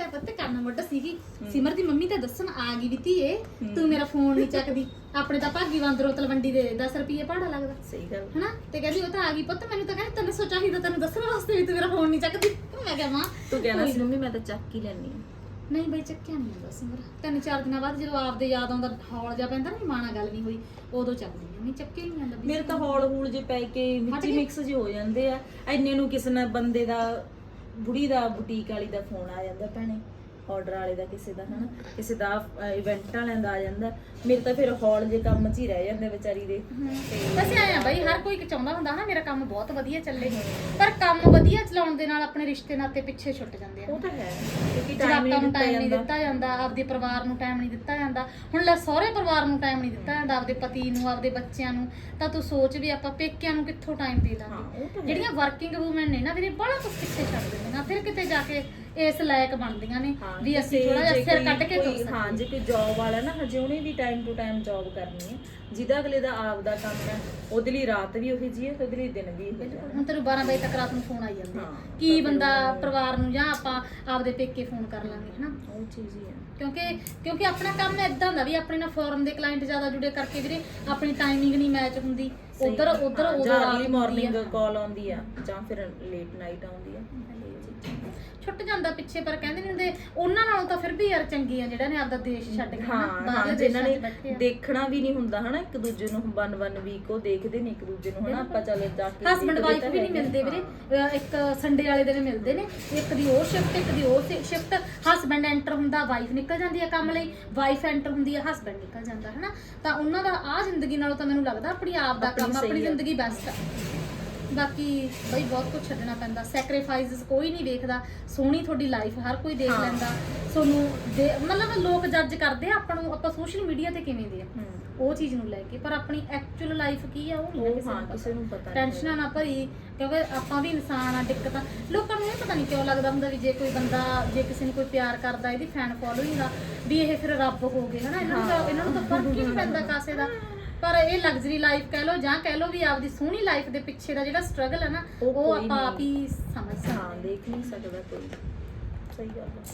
ਕਰ ਪੱਤੇ ਕੰਨ ਮੁੱਢ ਸੀਗੀ। ਸਿਮਰ ਦੀ ਮੰਮੀ ਤਾਂ ਦੱਸਣ ਆ ਗਈ ਵੀ ਧੀਏ ਤੂੰ ਮੇਰਾ ਫੋਨ ਨਹੀਂ ਚੱਕਦੀ। ਆਪਣੇ ਤਾਂ ਭਾਗੀ ਵਾਂਦਰੋ ਤਲਵੰਡੀ ਦੇ 10 ਰੁਪਏ ਭਾੜਾ ਲੱਗਦਾ। ਸਹੀ ਗੱਲ। ਹਨਾ? ਤੇ ਕਹਿੰਦੀ ਉਹ ਤਾਂ ਆ ਗਈ। ਪੁੱਤ ਮੈਨੂੰ ਤਾਂ ਕਹਿੰਦੀ ਤੈਨੂੰ ਸੋਚਾ ਸੀ ਤੈਨੂੰ ਦੱਸਣ ਵਾਸਤੇ ਵੀ ਤੂੰ ਮੇਰਾ ਫੋਨ ਨਹੀਂ ਚੱਕਦੀ। ਮੈਂ ਕਿਹਾ ਮਾਂ ਤੂੰ ਕਹਿਣਾ ਸੀ ਮੰਮੀ ਮੈਂ ਤਾਂ ਚੱਕ ਹੀ ਲੈਣੀ ਨਹੀਂ ਬਈ ਚੱਕਿਆ ਨਹੀਂ ਹੁੰਦਾ ਸਿਮਰ। ਤਿੰਨ ਚਾਰ ਦਿਨਾਂ ਬਾਅਦ ਜਦੋਂ ਆਪਦੇ ਯਾਦ ਆਉਂਦਾ ਹੌਲ ਜਾ ਪੈਂਦਾ ਨਾ ਮਾਣਾ ਗੱਲ ਨਹੀਂ ਹੋਈ ਉਦੋਂ ਚੱਕਦੀ ਨਹੀਂ ਚੱਕਿਆ ਹੀ ਨਹੀਂ ਜਾਂਦਾ। ਮੇਰੇ ਤਾਂ ਹੌਲ ਹੂਲ ਜੇ ਪੈ ਕੇ? ਮਿਕਸ ਜੇ ਹੋ ਜਾਂਦੇ ਆ। ਐਨੇ ਨੂੰ ਕਿਸੇ ਨਾ ਬੰਦੇ ਦਾ ਬੁੜੀ ਦਾ ਬੁਟੀਕ ਵਾਲੀ ਦਾ ਫੋਨ ਆ ਜਾਂਦਾ ਭੈਣੇ ਆਰਡਰ ਵਾਲੇ ਦਾ ਕਿਸੇ ਦਾ ਹਨਾ? ਕਿਸੇ ਦਾ ਇਵੈਂਟ ਵਾਲਿਆਂ ਦਾ ਆ ਜਾਂਦਾ। ਮੇਰੇ ਤਾਂ ਫਿਰ ਹੌਲ ਜੇ ਕੰਮ 'ਚ ਹੀ ਰਹਿ ਜਾਂਦੇ ਵਿਚਾਰੀ ਦੇ। ਵੈਸੇ ਬਈ ਹਰ ਕੋਈ ਚਾਹੁੰਦਾ ਹੁੰਦਾ ਨਾ ਮੇਰਾ ਕੰਮ ਬਹੁਤ ਵਧੀਆ ਚੱਲੇ। ਪਰ ਕੰਮ ਵਧੀਆ ਚਲਾਉਣ ਦੇ ਨਾਲ ਆਪਣੇ ਰਿਸ਼ਤੇ ਨਾਤੇ ਪਿੱਛੇ ਛੁੱਟ ਜਾਂਦੇ ਆ। ਉਹ ਤਾਂ ਹੈ। ਕਿਉਂਕਿ ਟਾਈਮ ਜਵਾਕਾਂ ਨੂੰ ਟਾਈਮ ਨਹੀਂ ਨਹੀਂ ਦਿੱਤਾ ਦਿੱਤਾ ਜਾਂਦਾ ਆਪਦੇ ਪਰਿਵਾਰ ਨੂੰ ਟਾਈਮ ਨਹੀਂ ਦਿੱਤਾ ਜਾਂਦਾ। ਹੁਣ ਲੈ ਸਹੁਰੇ ਪਰਿਵਾਰ ਨੂੰ ਟਾਈਮ ਨਹੀਂ ਦਿੱਤਾ ਜਾਂਦਾ ਆਪਦੇ ਪਤੀ ਨੂੰ ਆਪਦੇ ਬੱਚਿਆਂ ਨੂੰ। ਤਾਂ ਤੂੰ ਸੋਚ ਵੀ ਆਪਾਂ ਪੇਕਿਆਂ ਨੂੰ ਕਿੱਥੋਂ ਟਾਈਮ ਦੇ ਹਾਂ, ਹੈ। ਜਿਹੜੀਆਂ ਵਰਕਿੰਗ ਵੂਮਨ ਨੇ ਨਾ ਵੀਰੇ ਬੜਾ ਕੁਝ ਪਿੱਛੇ ਛੱਡ ਦਿੰਦੀਆਂ ਫਿਰ ਕਿਤੇ ਜਾ ਕੇ ਇਸ ਲਾਇਕ ਬਣਦੀਆਂ ਨੇ ਹਾਂ, ਵੀ ਅਸੀਂ ਥੋੜਾ ਜਿਹਾ ਜੇ ਸਿਰ ਕੋਈ- ਕੱਢ ਕੇ ਕੋਈ- ਤੁਰ ਹਾਂ ਸਕੀਏ ਜੇ ਕੋਈ ਜੌਬ ਵਾਲਾ ਨਾ ਹਜੇ ਉਹਨੇ ਵੀ ਟਾਈਮ ਟੂ ਟਾਈਮ ਜੌਬ ਕਰਨੀ ਹੈ। ਜਿਹਦਾ ਅਗਲੇ ਦਾ ਆਪ ਦਾ ਕੰਮ ਹੈ ਉਹਦੇ ਲਈ ਰਾਤ ਵੀ ਉਹੀ ਜੀ ਹੈ ਤੇ ਉਹਦੇ ਲਈ ਦਿਨ ਵੀ ਉਹੀ ਜਿਹਾ ਹੁਣ ਤੈਨੂੰ 12 ਵਜੇ ਤੱਕ ਰਾਤ ਨੂੰ ਫੋਨ ਆਈ ਜਾਂਦੇ। ਹਾਂ, ਕੀ ਬੰਦਾ ਪਰਿਵਾਰ ਨੂੰ ਜਾਂ ਆਪਾਂ ਆਪਦੇ ਪੇਕੇ ਫੋਨ ਕਰ ਲਾਂਗੇ ਹਨਾ? ਉਹ ਚੀਜ਼ ਹੀ ਹੈ। ਕਿਉਂਕਿ ਕਿਉਂਕਿ ਆਪਣਾ ਕੰਮ ਇਦਾਂ ਦਾ ਵੀ ਆਪਣੇ ਨਾਲ ਫੋਰਨ ਦੇ ਕਲਾਇੰਟ ਜ਼ਿਆਦਾ ਜੁੜੇ ਕਰਕੇ ਵੀਰੇ ਆਪਣੀ ਟਾਈਮਿੰਗ ਨਹੀਂ ਮੈਚ ਹੁੰਦੀ। ਉਧਰ ਉਧਰ ਹਾਂ, ਉਧਰ ਜਾਂ। ਕਾਲ ਆਉਂਦੀ ਆ ਜਾਂ ਫਿਰ ਲੇਟ ਨਾਈਟ ਆਉਂਦੀ ਆ ਛੁੱਟ ਜਾਂਦਾ ਪਿੱਛੇ ਪਰ ਕਹਿੰਦੇ ਹੁੰਦੇ ਉਹਨਾਂ ਨਾਲੋਂ ਤਾਂ ਫਿਰ ਵੀ ਯਾਰ ਚੰਗੀ ਆ ਜਿਹੜਾ ਨੇ ਆਪਦਾ ਦੇਸ਼ ਛੱਡ ਕੇ ਹਾਂ ਹਾਂ ਜਿਨ੍ਹਾਂ ਨੇ ਦੇਖਣਾ ਵੀ ਨਹੀਂ ਹੁੰਦਾ ਹਨਾ ਇੱਕ ਦੂਜੇ ਨੂੰ ਵਨ ਵਨ ਵੀਕ ਉਹ ਦੇਖਦੇ ਨੇ ਇੱਕ ਦੂਜੇ ਨੂੰ ਹਨਾ ਆਪਾਂ ਚੱਲ ਜਾ ਕੇ ਹਸਬੰਡ ਵਾਈਫ ਤਾਂ ਵੀ ਨਹੀਂ। ਮਿਲਦੇ ਵੀਰੇ। ਇੱਕ ਸੰਡੇ ਵਾਲੇ ਦਿਨ ਮਿਲਦੇ ਨੇ ਇੱਕ ਦੀ ਉਹ ਸ਼ਿਫਟ ਇੱਕ ਦੀ ਉਹ ਸ਼ਿਫਟ ਹਸਬੰਡ ਐਂਟਰ ਹੁੰਦਾ ਵਾਈਫ ਨਿਕਲ ਜਾਂਦੀ ਹੈ ਕੰਮ ਲਈ ਵਾਈਫ ਐਂਟਰ ਹੁੰਦੀ ਹੈ ਹਸਬੰਡ ਨਿਕਲ ਜਾਂਦਾ ਹਨਾ। ਤਾਂ ਉਹਨਾਂ ਦਾ ਆ ਜ਼ਿੰਦਗੀ ਨਾਲੋਂ ਤਾਂ ਮੈਨੂੰ ਲੱਗਦਾ ਆਪਣੀ ਆਪ ਦਾ ਕੰਮ ਆਪਣੀ। ਜ਼ਿੰਦਗੀ ਬੈਸਟ ਆ। ਬਾਕੀ ਬਈ ਬਹੁਤ ਕੁਝ ਛੱਡਣਾ ਪੈਂਦਾ। ਸੈਕਰੀਫਾਈਸਸ ਕੋਈ ਨਹੀਂ ਵੇਖਦਾ ਸੋਹਣੀ ਤੁਹਾਡੀ ਲਾਈਫ ਹਰ ਕੋਈ ਦੇਖ ਹਾਂ। ਲੈਂਦਾ। ਤੁਹਾਨੂੰ ਦੇ- ਮਤਲਬ ਲੋਕ ਜੱਜ ਕਰਦੇ ਆ ਆਪਾਂ ਨੂੰ ਆਪਾਂ ਸੋਸ਼ਲ ਮੀਡੀਆ ਤੇ ਕਿਵੇਂ ਦੇ ਆ। ਉਹ ਚੀਜ਼ ਨੂੰ ਲੈ ਕੇ। ਪਰ ਆਪਣੀ ਐਕਚੁਅਲ ਲਾਈਫ ਕੀ ਆ ਉਹ ਨਹੀਂ ਉਹ ਕਿਸੇ ਹਾਂ ਨੂੰ ਕਿਸੇ ਨੂੰ ਪਤਾ ਨਹੀਂ। ਟੈਨਸ਼ਨਾਂ ਨਾ ਭਰੀ ਕਿਉਂਕਿ ਆਪਾਂ ਵੀ ਇਨਸਾਨ ਆ ਦਿੱਕਤਾਂ। ਲੋਕਾਂ ਨੂੰ ਇਹ ਪਤਾ ਨਹੀਂ ਕਿਉਂ ਲੱਗਦਾ ਹੁੰਦਾ ਵੀ ਜੇ ਕੋਈ ਬੰਦਾ ਜੇ ਕਿਸੇ ਨੂੰ ਕੋਈ ਪਿਆਰ ਕਰਦਾ ਇਹਦੀ ਫੈਨ ਫੋਲੋਇੰਗ ਆ ਵੀ ਇਹ ਫਿਰ ਰੱਬ ਹੋ ਗਏ ਹਨਾ? ਇਹਨਾਂ ਨੂੰ ਤਾਂ ਇਹਨਾਂ ਨੂੰ ਤਾਂ ਫ਼ਰਕ ਹੀ ਨਹੀਂ ਪੈਂਦਾ ਕਾਸੇ ਦਾ। ਪਰ ਇਹ ਲਗਜ਼ਰੀ ਲਾਈਫ ਕਹਿ ਲਓ ਜਾਂ ਕਹਿ ਲਓ ਵੀ ਆਪਦੀ ਸੋਹਣੀ ਲਾਈਫ ਦੇ ਪਿੱਛੇ ਦਾ ਜਿਹੜਾ ਸਟਰਗਲ ਹੈ ਨਾ ਉਹ ਉਹ ਕੋਈ ਆਪਾਂ ਆਪ। ਹੀ ਸਮਝ ਸਕਦੇ ਹਾਂ। ਦੇਖ ਨਹੀਂ ਸਕਦਾ ਕੋਈ। ਸਹੀ ਗੱਲ ਹੈ